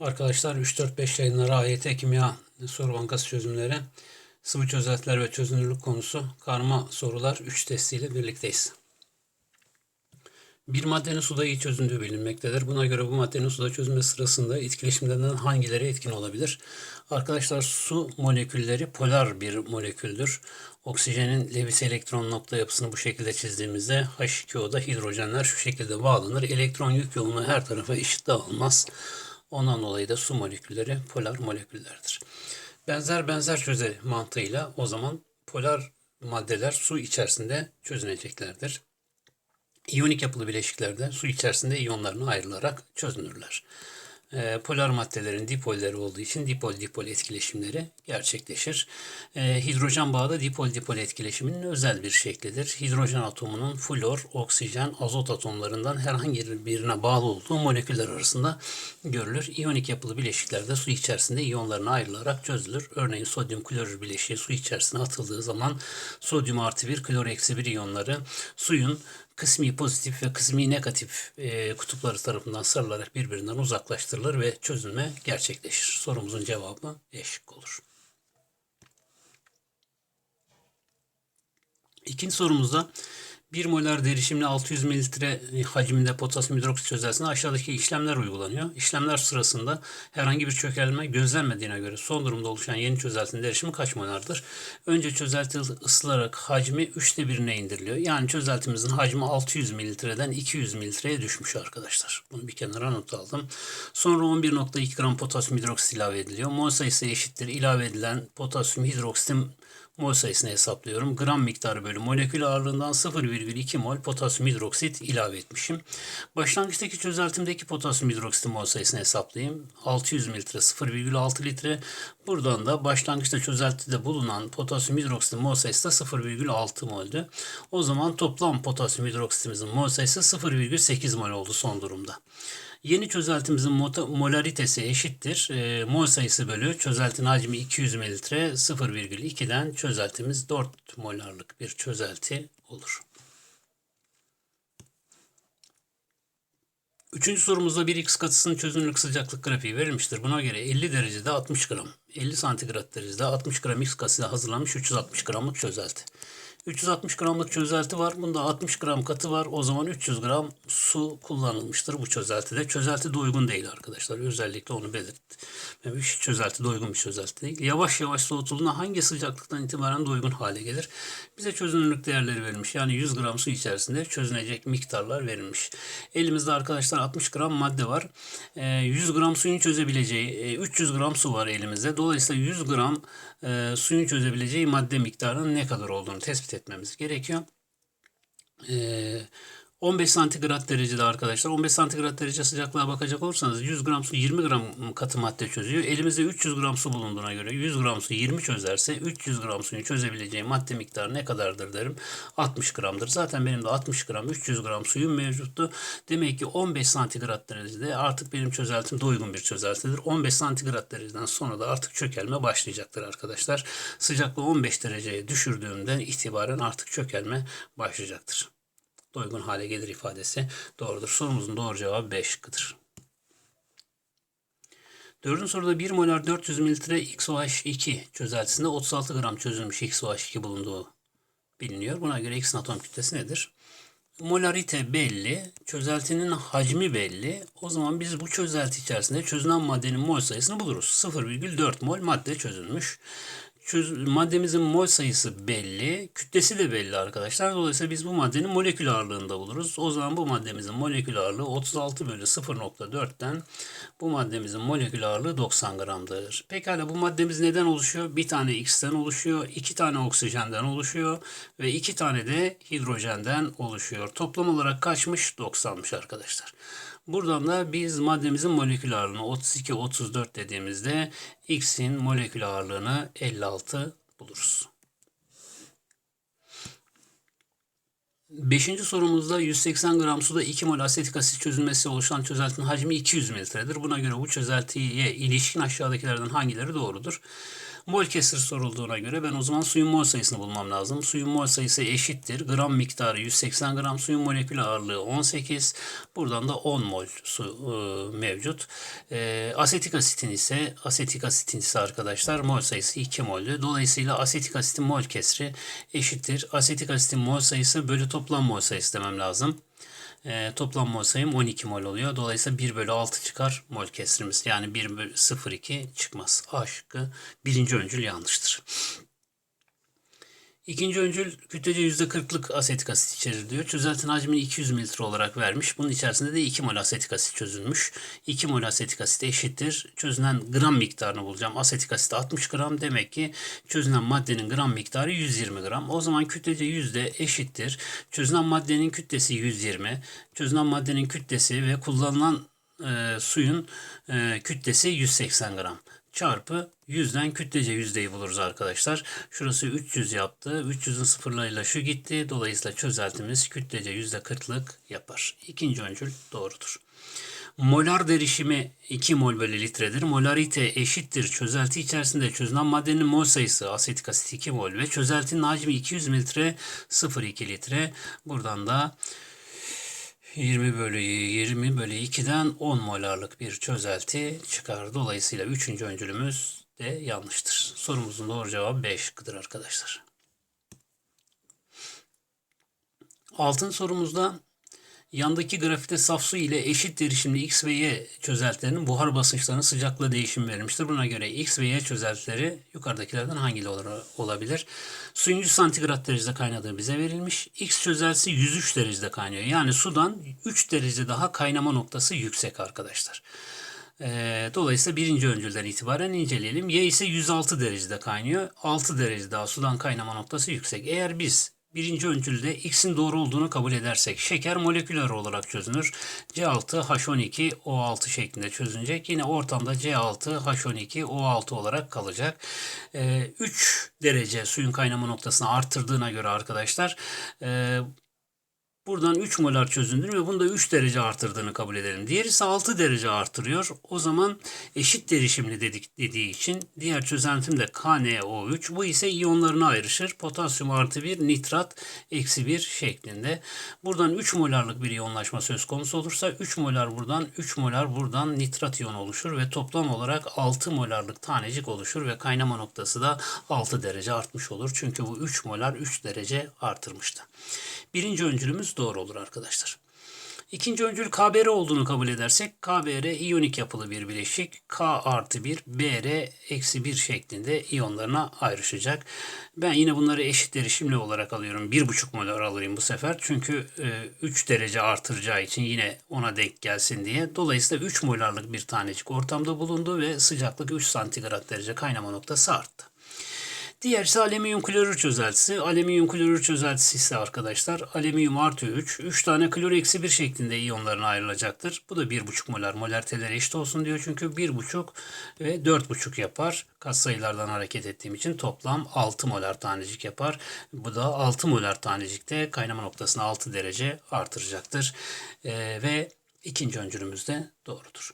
Arkadaşlar 3-4-5 yayınları AYT Kimya Soru Bankası çözümleri sıvı çözeltiler ve çözünürlük konusu karma sorular 3 testiyle birlikteyiz. Bir maddenin suda iyi çözündüğü bilinmektedir. Buna göre bu maddenin suda çözünme sırasında etkileşimlerinden hangileri etkin olabilir? Arkadaşlar su molekülleri polar bir moleküldür. Oksijenin Lewis elektron nokta yapısını bu şekilde çizdiğimizde H2O'da hidrojenler şu şekilde bağlanır. Elektron yük yoğunluğu her tarafa eşit dağılmaz. Ondan dolayı da su molekülleri polar moleküllerdir. Benzer benzer çöze mantığıyla o zaman polar maddeler su içerisinde çözüneceklerdir. İyonik yapılı bileşiklerde su içerisinde iyonlarına ayrılarak çözünürler. Ee, polar maddelerin dipolleri olduğu için dipol-dipol etkileşimleri gerçekleşir. Ee, hidrojen bağı da dipol-dipol etkileşiminin özel bir şeklidir. Hidrojen atomunun flor, oksijen, azot atomlarından herhangi birine bağlı olduğu moleküller arasında görülür. İyonik yapılı bileşiklerde su içerisinde iyonlarına ayrılarak çözülür. Örneğin sodyum klorür bileşiği su içerisine atıldığı zaman sodyum artı 1, klor eksi 1 iyonları suyun kısmi pozitif ve kısmi negatif e, kutupları tarafından sarılarak birbirinden uzaklaştırılır ve çözülme gerçekleşir. Sorumuzun cevabı E şıkkı olur. İkinci sorumuzda 1 molar derişimli 600 mililitre hacminde potasyum hidroksit çözeltisine aşağıdaki işlemler uygulanıyor. İşlemler sırasında herhangi bir çökelme gözlenmediğine göre son durumda oluşan yeni çözeltinin derişimi kaç molardır? Önce çözelti ısılarak hacmi 3'te 1'ine indiriliyor. Yani çözeltimizin hacmi 600 mililitreden 200 mililitreye düşmüş arkadaşlar. Bunu bir kenara not aldım. Sonra 11.2 gram potasyum hidroksit ilave ediliyor. Mol sayısı eşittir. ilave edilen potasyum hidroksitin mol sayısını hesaplıyorum. Gram miktarı bölü molekül ağırlığından 0,2 mol potasyum hidroksit ilave etmişim. Başlangıçtaki çözeltimdeki potasyum hidroksitin mol sayısını hesaplayayım. 600 mililitre 0,6 litre. Buradan da başlangıçta çözeltide bulunan potasyum hidroksitin mol sayısı da 0,6 moldü. O zaman toplam potasyum hidroksitimizin mol sayısı 0,8 mol oldu son durumda. Yeni çözeltimizin molaritesi eşittir. E, mol sayısı bölü çözeltinin hacmi 200 mililitre 0,2'den çözeltimiz 4 molarlık bir çözelti olur. Üçüncü sorumuzda bir X katısının çözünürlük sıcaklık grafiği verilmiştir. Buna göre 50 derecede 60 gram, 50 santigrat derecede 60 gram X katısıyla hazırlanmış 360 gramlık çözelti. 360 gramlık çözelti var. Bunda 60 gram katı var. O zaman 300 gram su kullanılmıştır bu çözeltide. Çözelti de uygun değil arkadaşlar. Özellikle onu belirtmemiş. Çözelti de uygun bir çözelti değil. Yavaş yavaş soğutulduğunda hangi sıcaklıktan itibaren de uygun hale gelir? Bize çözünürlük değerleri verilmiş. Yani 100 gram su içerisinde çözünecek miktarlar verilmiş. Elimizde arkadaşlar 60 gram madde var. 100 gram suyun çözebileceği 300 gram su var elimizde. Dolayısıyla 100 gram suyun çözebileceği madde miktarının ne kadar olduğunu tespit etmemiz gerekiyor. Ee, 15 santigrat derecede arkadaşlar. 15 santigrat derece sıcaklığa bakacak olursanız 100 gram su 20 gram katı madde çözüyor. Elimizde 300 gram su bulunduğuna göre 100 gram su 20 çözerse 300 gram suyun çözebileceği madde miktarı ne kadardır derim. 60 gramdır. Zaten benim de 60 gram 300 gram suyum mevcuttu. Demek ki 15 santigrat derecede artık benim çözeltim de uygun bir çözeltidir. 15 santigrat dereceden sonra da artık çökelme başlayacaktır arkadaşlar. Sıcaklığı 15 dereceye düşürdüğümden itibaren artık çökelme başlayacaktır doygun hale gelir ifadesi doğrudur. Sorumuzun doğru cevabı B şıkkıdır. Dördüncü soruda 1 molar 400 mililitre XOH2 çözeltisinde 36 gram çözülmüş XOH2 bulunduğu biliniyor. Buna göre X'in atom kütlesi nedir? Molarite belli, çözeltinin hacmi belli. O zaman biz bu çözelti içerisinde çözünen maddenin mol sayısını buluruz. 0,4 mol madde çözülmüş çöz, maddemizin mol sayısı belli, kütlesi de belli arkadaşlar. Dolayısıyla biz bu maddenin molekül ağırlığını da buluruz. O zaman bu maddemizin molekül ağırlığı 36 bölü 0.4'ten bu maddemizin molekül ağırlığı 90 gramdır. Pekala bu maddemiz neden oluşuyor? Bir tane X'ten oluşuyor, iki tane oksijenden oluşuyor ve iki tane de hidrojenden oluşuyor. Toplam olarak kaçmış? 90'mış arkadaşlar. Buradan da biz maddemizin molekül ağırlığını 32-34 dediğimizde X'in molekül ağırlığını 56 buluruz. Beşinci sorumuzda 180 gram suda 2 mol asetik asit çözülmesi oluşan çözeltinin hacmi 200 mililitredir. Buna göre bu çözeltiye ilişkin aşağıdakilerden hangileri doğrudur? Mol kesir sorulduğuna göre ben o zaman suyun mol sayısını bulmam lazım. Suyun mol sayısı eşittir. Gram miktarı 180 gram, suyun molekül ağırlığı 18. Buradan da 10 mol su e, mevcut. E, asetik asitin ise asetik asitin ise arkadaşlar mol sayısı 2 moldü. Dolayısıyla asetik asitin mol kesri eşittir. Asetik asitin mol sayısı bölü toplam mol sayısı demem lazım. E, toplam mol sayım 12 mol oluyor. Dolayısıyla 1 bölü 6 çıkar mol kesrimiz. Yani 1 bölü 0,2 çıkmaz. A şıkkı birinci öncül yanlıştır. İkinci öncül kütlece %40'lık asetik asit içerir diyor. Çözeltinin hacmini 200 mililitre olarak vermiş. Bunun içerisinde de 2 mol asetik asit çözülmüş. 2 mol asetik asit eşittir. Çözünen gram miktarını bulacağım. Asetik asit 60 gram. Demek ki çözünen maddenin gram miktarı 120 gram. O zaman kütlece yüzde eşittir. Çözünen maddenin kütlesi 120. Çözünen maddenin kütlesi ve kullanılan e, suyun e, kütlesi 180 gram çarpı yüzden kütlece yüzdeyi buluruz arkadaşlar. Şurası 300 yaptı. 300'ün sıfırlarıyla şu gitti. Dolayısıyla çözeltimiz kütlece yüzde 40'lık yapar. İkinci öncül doğrudur. Molar derişimi 2 mol bölü litredir. Molarite eşittir. Çözelti içerisinde çözünen maddenin mol sayısı asetik asit 2 mol ve çözeltinin hacmi 200 mililitre 0,2 litre. Buradan da 20 bölü 20 bölü 2'den 10 molarlık bir çözelti çıkar. Dolayısıyla 3. öncülümüz de yanlıştır. Sorumuzun doğru cevabı B şıkkıdır arkadaşlar. Altın sorumuzda yandaki grafikte saf su ile eşit derişimli X ve Y çözeltilerinin buhar basınçlarının sıcaklığı değişimi verilmiştir. Buna göre X ve Y çözeltileri yukarıdakilerden hangileri olabilir? Suyun 100 santigrat derecede kaynadığı bize verilmiş. X çözeltisi 103 derecede kaynıyor. Yani sudan 3 derece daha kaynama noktası yüksek arkadaşlar. Ee, dolayısıyla birinci öncülden itibaren inceleyelim. Y ise 106 derecede kaynıyor. 6 derece daha sudan kaynama noktası yüksek. Eğer biz birinci öncülde X'in doğru olduğunu kabul edersek şeker moleküler olarak çözünür. C6H12O6 şeklinde çözünecek. Yine ortamda C6H12O6 olarak kalacak. Ee, 3 derece suyun kaynama noktasını arttırdığına göre arkadaşlar e, Buradan 3 molar çözündür ve bunu da 3 derece artırdığını kabul edelim. Diğer ise 6 derece artırıyor. O zaman eşit derişimli dedik dediği için diğer çözeltim de KNO3. Bu ise iyonlarına ayrışır. Potasyum artı 1, nitrat eksi 1 şeklinde. Buradan 3 molarlık bir iyonlaşma söz konusu olursa 3 molar buradan 3 molar buradan nitrat iyonu oluşur ve toplam olarak 6 molarlık tanecik oluşur ve kaynama noktası da 6 derece artmış olur. Çünkü bu 3 molar 3 derece artırmıştı. Birinci öncülümüz doğru olur arkadaşlar. İkinci öncül KBr olduğunu kabul edersek KBr iyonik yapılı bir bileşik. K artı 1, Br eksi 1 şeklinde iyonlarına ayrışacak. Ben yine bunları eşit derişimli olarak alıyorum. 1,5 molar alayım bu sefer. Çünkü 3 e, derece artıracağı için yine ona denk gelsin diye. Dolayısıyla 3 molarlık bir tanecik ortamda bulundu ve sıcaklık 3 santigrat derece kaynama noktası arttı. Diğer ise alüminyum klorür çözeltisi. Alüminyum klorür çözeltisi ise arkadaşlar alüminyum artı 3. 3 tane klor eksi 1 şeklinde iyonlarına ayrılacaktır. Bu da 1,5 molar. Molariteleri eşit olsun diyor. Çünkü 1,5 ve 4,5 yapar. Kat sayılardan hareket ettiğim için toplam 6 molar tanecik yapar. Bu da 6 molar tanecikte kaynama noktasını 6 derece artıracaktır. Ee, ve ikinci öncülümüz de doğrudur.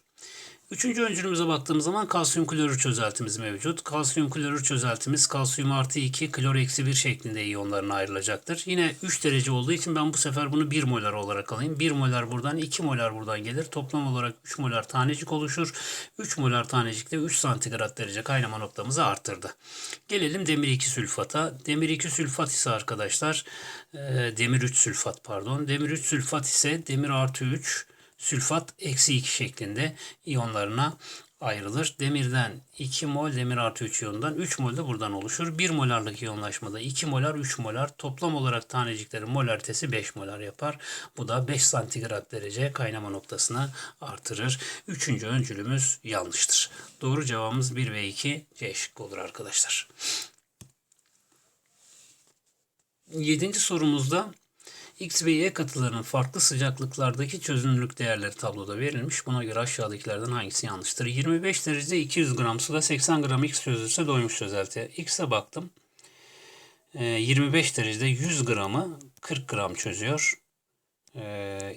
Üçüncü öncülümüze baktığımız zaman kalsiyum klorür çözeltimiz mevcut. Kalsiyum klorür çözeltimiz kalsiyum artı 2 klor eksi 1 şeklinde iyonlarına ayrılacaktır. Yine 3 derece olduğu için ben bu sefer bunu 1 molar olarak alayım. 1 molar buradan 2 molar buradan gelir. Toplam olarak 3 molar tanecik oluşur. 3 molar tanecikte 3 santigrat derece kaynama noktamızı arttırdı. Gelelim demir 2 sülfata. Demir 2 sülfat ise arkadaşlar demir 3 sülfat pardon. Demir 3 sülfat ise demir artı 3 sülfat eksi 2 şeklinde iyonlarına ayrılır. Demirden 2 mol demir artı 3 iyonundan 3 mol de buradan oluşur. 1 molarlık iyonlaşmada 2 molar 3 molar toplam olarak taneciklerin molaritesi 5 molar yapar. Bu da 5 santigrat derece kaynama noktasını artırır. Üçüncü öncülümüz yanlıştır. Doğru cevabımız 1 ve 2 C şıkkı olur arkadaşlar. Yedinci sorumuzda X ve Y katılarının farklı sıcaklıklardaki çözünürlük değerleri tabloda verilmiş. Buna göre aşağıdakilerden hangisi yanlıştır? 25 derecede 200 gram suda 80 gram X çözülürse doymuş çözelti. X'e baktım. 25 ee, derecede 100 gramı 40 gram çözüyor.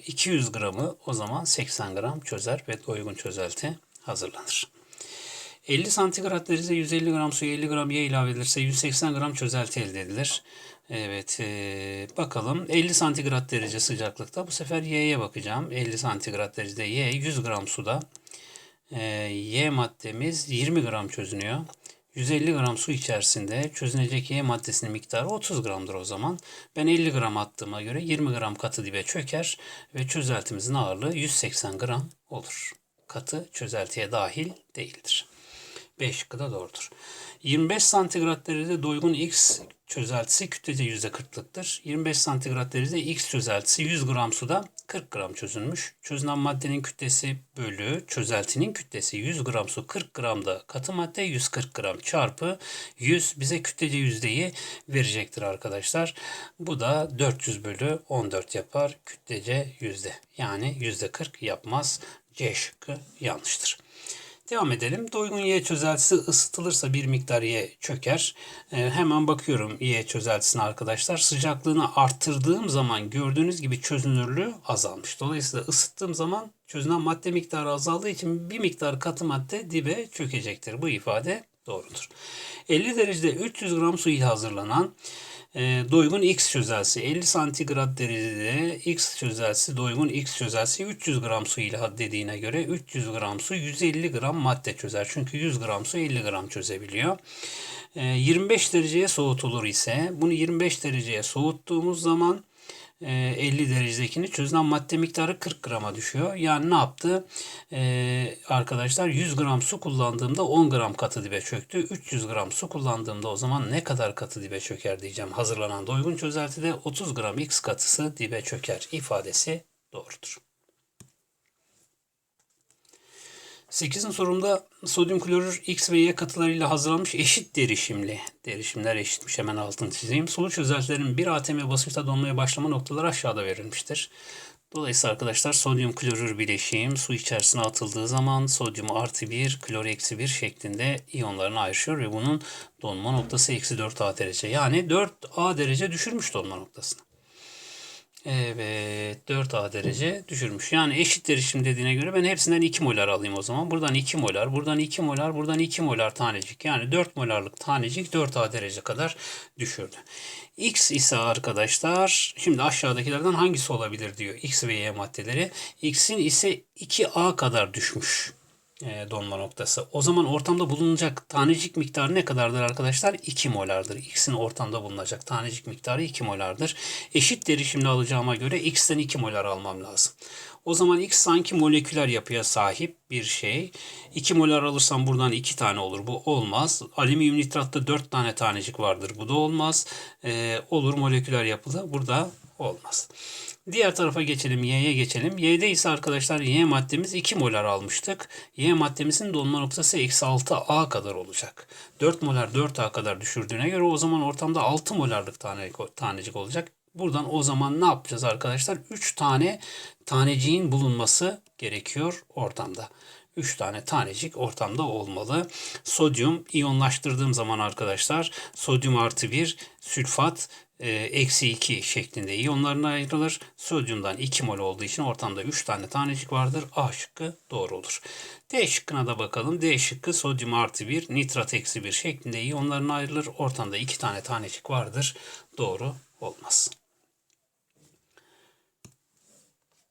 200 ee, gramı o zaman 80 gram çözer ve doygun çözelti hazırlanır. 50 santigrat derecede 150 gram suya 50 gram yağ ilave edilirse 180 gram çözelti elde edilir. Evet eee, bakalım 50 santigrat derece sıcaklıkta bu sefer Y'ye bakacağım. 50 santigrat derecede Y 100 gram suda Eee, Y maddemiz 20 gram çözünüyor. 150 gram su içerisinde çözünecek Y maddesinin miktarı 30 gramdır o zaman. Ben 50 gram attığıma göre 20 gram katı dibe çöker ve çözeltimizin ağırlığı 180 gram olur. Katı çözeltiye dahil değildir. B şıkkı da doğrudur. 25 santigrat derecede doygun X çözeltisi kütlece %40'lıktır. 25 santigrat derecede X çözeltisi 100 gram suda 40 gram çözülmüş. Çözünen maddenin kütlesi bölü çözeltinin kütlesi 100 gram su 40 gram da katı madde 140 gram çarpı 100 bize kütlece yüzdeyi verecektir arkadaşlar. Bu da 400 bölü 14 yapar kütlece yüzde. Yani yüzde 40 yapmaz. C şıkkı yanlıştır. Devam edelim. Doygun Y çözeltisi ısıtılırsa bir miktar Y çöker. Ee, hemen bakıyorum Y çözeltisine arkadaşlar. Sıcaklığını arttırdığım zaman gördüğünüz gibi çözünürlüğü azalmış. Dolayısıyla ısıttığım zaman çözünen madde miktarı azaldığı için bir miktar katı madde dibe çökecektir. Bu ifade doğrudur. 50 derecede 300 gram su ile hazırlanan e, doygun X çözelsi 50 santigrat derecede X çözelsi doygun X çözelsi 300 gram su ile dediğine göre 300 gram su 150 gram madde çözer. Çünkü 100 gram su 50 gram çözebiliyor. E, 25 dereceye soğutulur ise bunu 25 dereceye soğuttuğumuz zaman 50 derecedekini çözünen madde miktarı 40 grama düşüyor. Yani ne yaptı? E, arkadaşlar 100 gram su kullandığımda 10 gram katı dibe çöktü. 300 gram su kullandığımda o zaman ne kadar katı dibe çöker diyeceğim. Hazırlanan doygun çözeltide 30 gram X katısı dibe çöker ifadesi doğrudur. 8'in sorumda sodyum klorür X ve Y katılarıyla hazırlanmış eşit derişimli. Derişimler eşitmiş hemen altını çizeyim. Sulu çözeltilerin 1 atm basınçta donmaya başlama noktaları aşağıda verilmiştir. Dolayısıyla arkadaşlar sodyum klorür bileşiğim su içerisine atıldığı zaman sodyum artı 1, klor eksi 1 şeklinde iyonlarına ayrışıyor ve bunun donma noktası eksi 4A derece. Yani 4A derece düşürmüş donma noktasını. Evet 4A derece düşürmüş. Yani eşit derişim dediğine göre ben hepsinden 2 molar alayım o zaman. Buradan 2 molar, buradan 2 molar, buradan 2 molar tanecik. Yani 4 molarlık tanecik 4A derece kadar düşürdü. X ise arkadaşlar şimdi aşağıdakilerden hangisi olabilir diyor. X ve Y maddeleri. X'in ise 2A kadar düşmüş donma noktası. O zaman ortamda bulunacak tanecik miktarı ne kadardır arkadaşlar? 2 molardır. X'in ortamda bulunacak tanecik miktarı 2 molardır. Eşit derişimli alacağıma göre X'ten 2 molar almam lazım. O zaman X sanki moleküler yapıya sahip bir şey. 2 molar alırsam buradan 2 tane olur. Bu olmaz. Alüminyum nitratta 4 tane tanecik vardır. Bu da olmaz. Ee, olur moleküler yapıda. Burada olmaz. Diğer tarafa geçelim. Y'ye geçelim. Y'de ise arkadaşlar Y maddemiz 2 molar almıştık. Y maddemizin donma noktası eksi 6A kadar olacak. 4 molar 4A kadar düşürdüğüne göre o zaman ortamda 6 molarlık tane, tanecik olacak. Buradan o zaman ne yapacağız arkadaşlar? 3 tane taneciğin bulunması gerekiyor ortamda. 3 tane tanecik ortamda olmalı. Sodyum iyonlaştırdığım zaman arkadaşlar sodyum artı 1 sülfat eksi 2 şeklinde iyonlarına ayrılır. Sodyumdan 2 mol olduğu için ortamda 3 tane tanecik vardır. A şıkkı doğru olur. D şıkkına da bakalım. D şıkkı sodyum artı 1 nitrat eksi 1 şeklinde iyonlarına ayrılır. Ortamda 2 tane tanecik vardır. Doğru olmaz.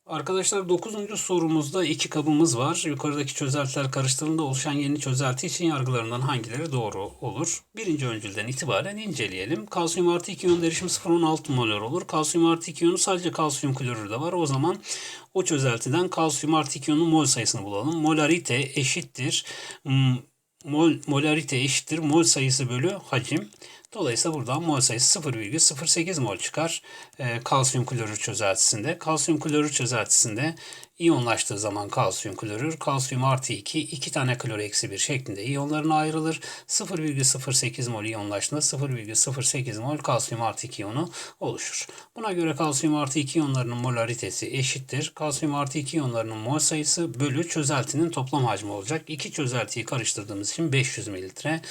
Arkadaşlar 9. sorumuzda iki kabımız var. Yukarıdaki çözeltiler karıştırıldığında oluşan yeni çözelti için yargılarından hangileri doğru olur? Birinci öncülden itibaren inceleyelim. Kalsiyum artı 2 iyon derişimi 0,16 molar olur. Kalsiyum artı 2 iyonu sadece kalsiyum klorür de var. O zaman o çözeltiden kalsiyum artı 2 iyonun mol sayısını bulalım. Molarite eşittir. Mol, molarite eşittir mol sayısı bölü hacim. Dolayısıyla buradan mol sayısı 0,08 mol çıkar e, kalsiyum klorür çözeltisinde. Kalsiyum klorür çözeltisinde iyonlaştığı zaman kalsiyum klorür, kalsiyum artı 2, 2 tane klor eksi 1 şeklinde iyonlarına ayrılır. 0,08 mol iyonlaştığında 0,08 mol kalsiyum artı 2 iyonu oluşur. Buna göre kalsiyum artı 2 iyonlarının molaritesi eşittir. Kalsiyum artı 2 iyonlarının mol sayısı bölü çözeltinin toplam hacmi olacak. İki çözeltiyi karıştırdığımız için 500 mililitre.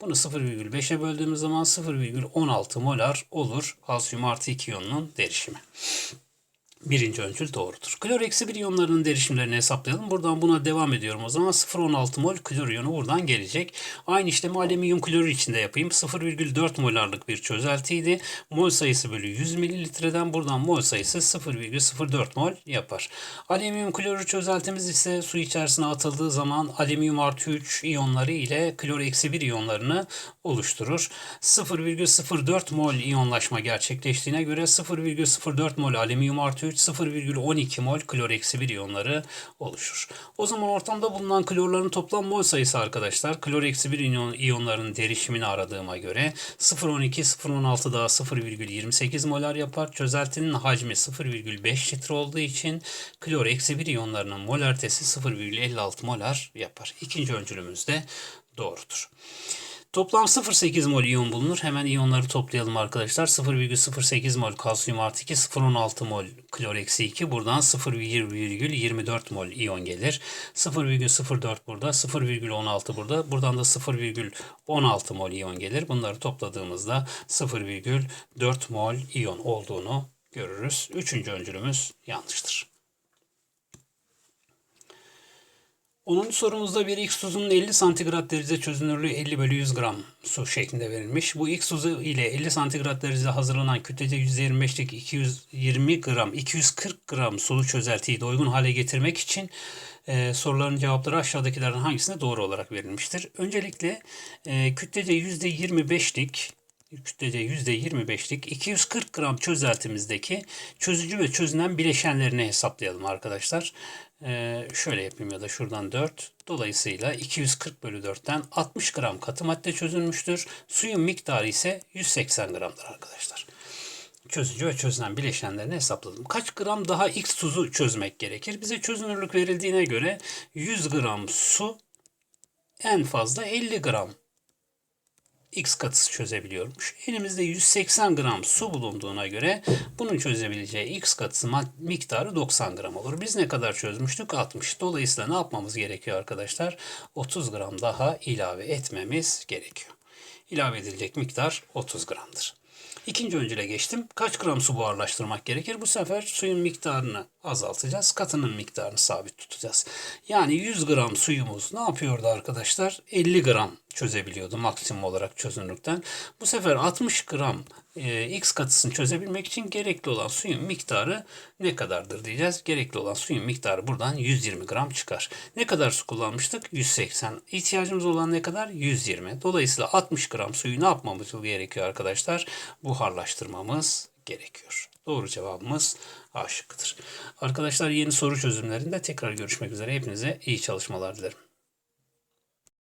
Bunu 0,5'e böldüğümüz zaman 0,16 molar olur kalsiyum artı 2 iyonunun derişimi. Birinci öncül doğrudur. Klor eksi bir iyonlarının derişimlerini hesaplayalım. Buradan buna devam ediyorum o zaman. 0,16 mol klor iyonu buradan gelecek. Aynı işlemi alüminyum klorür içinde yapayım. 0,4 molarlık bir çözeltiydi. Mol sayısı bölü 100 mililitreden buradan mol sayısı 0,04 mol yapar. Alüminyum klorür çözeltimiz ise su içerisine atıldığı zaman alüminyum artı 3 iyonları ile klor eksi 1 iyonlarını oluşturur. 0,04 mol iyonlaşma gerçekleştiğine göre 0,04 mol alüminyum artı 3 0,12 mol klor eksi 1 iyonları oluşur. O zaman ortamda bulunan klorların toplam mol sayısı arkadaşlar klor eksi 1 iyon, iyonların derişimini aradığıma göre 0,12 0,16 daha 0,28 molar yapar. Çözeltinin hacmi 0,5 litre olduğu için klor eksi 1 iyonlarının molartesi 0,56 molar yapar. İkinci öncülümüz de doğrudur. Toplam 0,8 mol iyon bulunur. Hemen iyonları toplayalım arkadaşlar. 0,08 mol kalsiyum artı 2, 0,16 mol klor eksi 2. Buradan 0,24 mol iyon gelir. 0,04 burada, 0,16 burada. Buradan da 0,16 mol iyon gelir. Bunları topladığımızda 0,4 mol iyon olduğunu görürüz. Üçüncü öncülümüz yanlıştır. 10. sorumuzda bir X tuzunun 50 santigrat derece çözünürlüğü 50 bölü 100 gram su şeklinde verilmiş. Bu X tuzu ile 50 santigrat derecede hazırlanan kütlece %25'lik 220 gram, 240 gram sulu çözeltiyi de uygun hale getirmek için e, soruların cevapları aşağıdakilerden hangisine doğru olarak verilmiştir? Öncelikle e, kütlece %25'lik kütlece %25'lik 240 gram çözeltimizdeki çözücü ve çözünen bileşenlerini hesaplayalım arkadaşlar. Ee, şöyle yapayım ya da şuradan 4. Dolayısıyla 240 bölü 4'ten 60 gram katı madde çözülmüştür. Suyun miktarı ise 180 gramdır arkadaşlar. Çözücü ve çözünen bileşenlerini hesapladım. Kaç gram daha X tuzu çözmek gerekir? Bize çözünürlük verildiğine göre 100 gram su en fazla 50 gram X katısı çözebiliyormuş. Elimizde 180 gram su bulunduğuna göre bunun çözebileceği X katısı miktarı 90 gram olur. Biz ne kadar çözmüştük? 60. Dolayısıyla ne yapmamız gerekiyor arkadaşlar? 30 gram daha ilave etmemiz gerekiyor. İlave edilecek miktar 30 gramdır. İkinci öncüle geçtim. Kaç gram su buharlaştırmak gerekir? Bu sefer suyun miktarını azaltacağız. Katının miktarını sabit tutacağız. Yani 100 gram suyumuz ne yapıyordu arkadaşlar? 50 gram çözebiliyordu maksimum olarak çözünürlükten. Bu sefer 60 gram e, X katısını çözebilmek için gerekli olan suyun miktarı ne kadardır diyeceğiz. Gerekli olan suyun miktarı buradan 120 gram çıkar. Ne kadar su kullanmıştık? 180. İhtiyacımız olan ne kadar? 120. Dolayısıyla 60 gram suyu ne yapmamız gerekiyor arkadaşlar? Buharlaştırmamız gerekiyor. Doğru cevabımız A şıkkıdır. Arkadaşlar yeni soru çözümlerinde tekrar görüşmek üzere. Hepinize iyi çalışmalar dilerim.